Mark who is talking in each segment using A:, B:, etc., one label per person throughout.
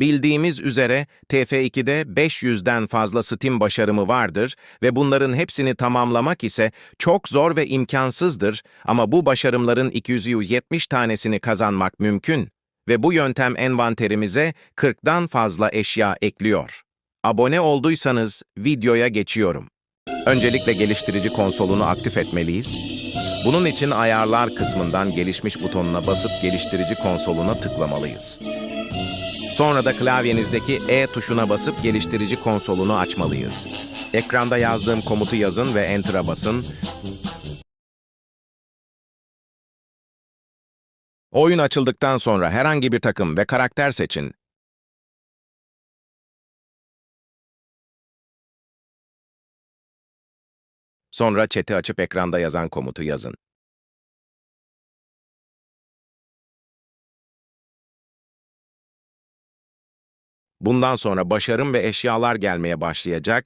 A: Bildiğimiz üzere TF2'de 500'den fazla Steam başarımı vardır ve bunların hepsini tamamlamak ise çok zor ve imkansızdır ama bu başarımların 270 tanesini kazanmak mümkün ve bu yöntem envanterimize 40'dan fazla eşya ekliyor. Abone olduysanız videoya geçiyorum. Öncelikle geliştirici konsolunu aktif etmeliyiz. Bunun için ayarlar kısmından gelişmiş butonuna basıp geliştirici konsoluna tıklamalıyız. Sonra da klavyenizdeki E tuşuna basıp geliştirici konsolunu açmalıyız. Ekranda yazdığım komutu yazın ve Enter'a basın. Oyun açıldıktan sonra herhangi bir takım ve karakter seçin. Sonra chat'i açıp ekranda yazan komutu yazın. Bundan sonra başarım ve eşyalar gelmeye başlayacak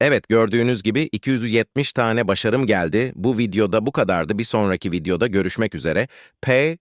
A: Evet gördüğünüz gibi 270 tane başarım geldi. Bu videoda bu kadardı. Bir sonraki videoda görüşmek üzere. P